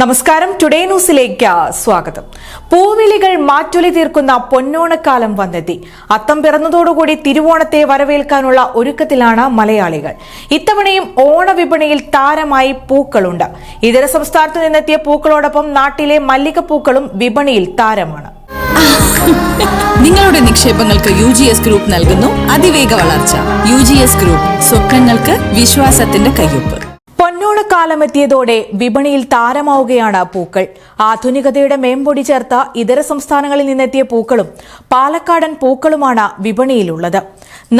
നമസ്കാരം. ടുഡേ ന്യൂസിലേക്ക് സ്വാഗതം. പൂവിളികൾ മാറ്റൊലി തീർക്കുന്ന പൊന്നോണക്കാലം വന്നെത്തി. അത്തം പിറന്നതോടുകൂടി തിരുവോണത്തെ വരവേൽക്കാനുള്ള ഒരുക്കത്തിലാണ് മലയാളികൾ. ഇത്തവണയും ഓണവിപണിയിൽ താരമായി പൂക്കളുണ്ട്. ഇതര സംസ്ഥാനത്തു നിന്നെത്തിയ പൂക്കളോടൊപ്പം നാട്ടിലെ മല്ലികപ്പൂക്കളും വിപണിയിൽ താരമാണ്. നിങ്ങളുടെ നിക്ഷേപങ്ങൾക്ക് യു ജി എസ് ഗ്രൂപ്പ് നൽകുന്നു. അതിവേഗ വളർച്ച. യു ജി എസ് ഗ്രൂപ്പ് സ്വപ്നങ്ങൾക്ക് വിശ്വാസത്തിന്റെ കയ്യൊപ്പ്. പൊന്നോണക്കാലം എത്തിയതോടെ വിപണിയിൽ താരമാവുകയാണ് പൂക്കൾ. ആധുനികതയുടെ മേമ്പൊടി ചേർത്ത ഇതര സംസ്ഥാനങ്ങളിൽ നിന്നെത്തിയ പൂക്കളും പാലക്കാടൻ പൂക്കളുമാണ് വിപണിയിലുള്ളത്.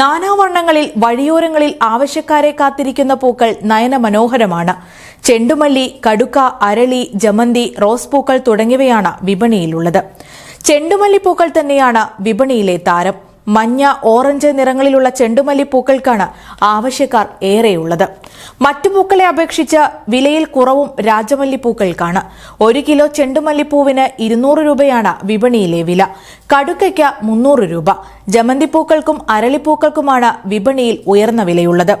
നാനാവർണങ്ങളിൽ വഴിയോരങ്ങളിൽ ആവശ്യക്കാരെ കാത്തിരിക്കുന്ന പൂക്കൾ നയനമനോഹരമാണ്. ചെണ്ടുമല്ലി കടുക്ക അരളി ജമന്തി റോസ് പൂക്കൾ തുടങ്ങിയവയാണ് വിപണിയിലുള്ളത്. ചെണ്ടുമല്ലി പൂക്കൾ തന്നെയാണ് വിപണിയിലെ താരം. മഞ്ഞ ഓറഞ്ച് നിറങ്ങളിലുള്ള ചെണ്ടുമല്ലി പൂക്കൾക്കാണ് ആവശ്യക്കാർ ഏറെയുള്ളത്. മറ്റു പൂക്കളെ അപേക്ഷിച്ച് വിലയിൽ കുറവും രാജമല്ലിപ്പൂക്കൾക്കാണ് ഒരു കിലോ ചെണ്ടുമല്ലിപ്പൂവിന് ഇരുന്നൂറ് രൂപയാണ് വിപണിയിലെ വില. കടുക്കയ്ക്ക് മുന്നൂറ് രൂപ. ജമന്തിപ്പൂക്കൾക്കും അരളിപ്പൂക്കൾക്കുമാണ് വിപണിയിൽ ഉയർന്ന വിലയുള്ളത്.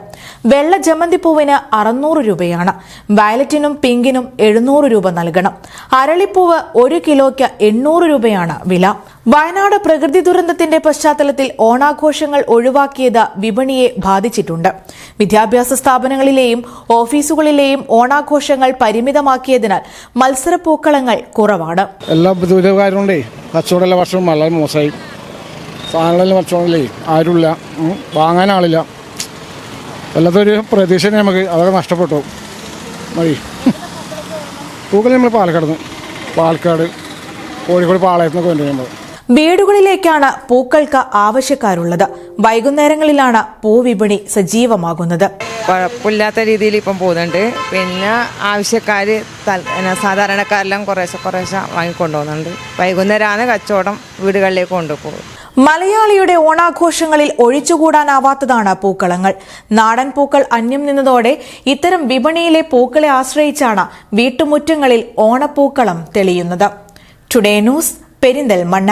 വെള്ള ജമന്തിപ്പൂവിന് അറുന്നൂറ് രൂപയാണ്. വയലറ്റിനും പിങ്കിനും എഴുന്നൂറ് രൂപ നൽകണം. അരളിപ്പൂവ് ഒരു കിലോയ്ക്ക് എണ്ണൂറ് രൂപയാണ് വില. വയനാട് പ്രകൃതി ദുരന്തത്തിന്റെ പശ്ചാത്തലത്തിൽ ഓണാഘോഷങ്ങൾ ഒഴിവാക്കിയത് വിപണിയെ ബാധിച്ചിട്ടുണ്ട്. വിദ്യാഭ്യാസ സ്ഥാപനങ്ങളിലെയും ഓഫീസുകളിലെയും ഓണാഘോഷങ്ങൾ പരിമിതമാക്കിയതിനാൽ മത്സരപ്പൂക്കളങ്ങൾ കുറവാണ്. എല്ലാ ദുരിതകാരുണ്ടേ ഭക്ഷണം വളരെ മോശമായി. സാധനങ്ങളെല്ലാം ഭക്ഷണമല്ലേ ആരുമില്ല. വാങ്ങാൻ ആളില്ല. വല്ലാത്തൊരു പ്രതീക്ഷ നമുക്ക് അതൊക്കെ നഷ്ടപ്പെട്ടു. മതി. പൂക്കൾ നമ്മൾ പാലക്കാട് നിന്ന്. പാലക്കാട് കോഴിക്കോട് പാളയത്തുനിന്നൊക്കെ കൊണ്ടുവരുമ്പോൾ വീടുകളിലേക്കാണ് പൂക്കൾക്ക് ആവശ്യക്കാരുള്ളത്. വൈകുന്നേരങ്ങളിലാണ് പൂവിപണി സജീവമാകുന്നത്. കുഴപ്പമില്ലാത്ത രീതിയിൽ ഇപ്പം പോകുന്നുണ്ട്. പിന്നെ ആവശ്യക്കാർ സാധാരണക്കാരെല്ലാം കുറേശ്ശെ കുറേശ്ശെ വാങ്ങിക്കൊണ്ടുപോകുന്നുണ്ട്. വൈകുന്നേരമാണ് കച്ചവടം വീടുകളിലേക്ക് കൊണ്ടുപോകും മലയാളിയുടെ ഓണാഘോഷങ്ങളിൽ ഒഴിച്ചുകൂടാനാവാത്തതാണ് പൂക്കളങ്ങൾ. നാടൻ പൂക്കൾ അന്യം നിന്നതോടെ ഇത്തരം വിപണിയിലെ പൂക്കളെ ആശ്രയിച്ചാണ് വീട്ടുമുറ്റങ്ങളിൽ ഓണപ്പൂക്കളം തെളിയുന്നത്. Today news Perinthalmanna.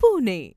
Pune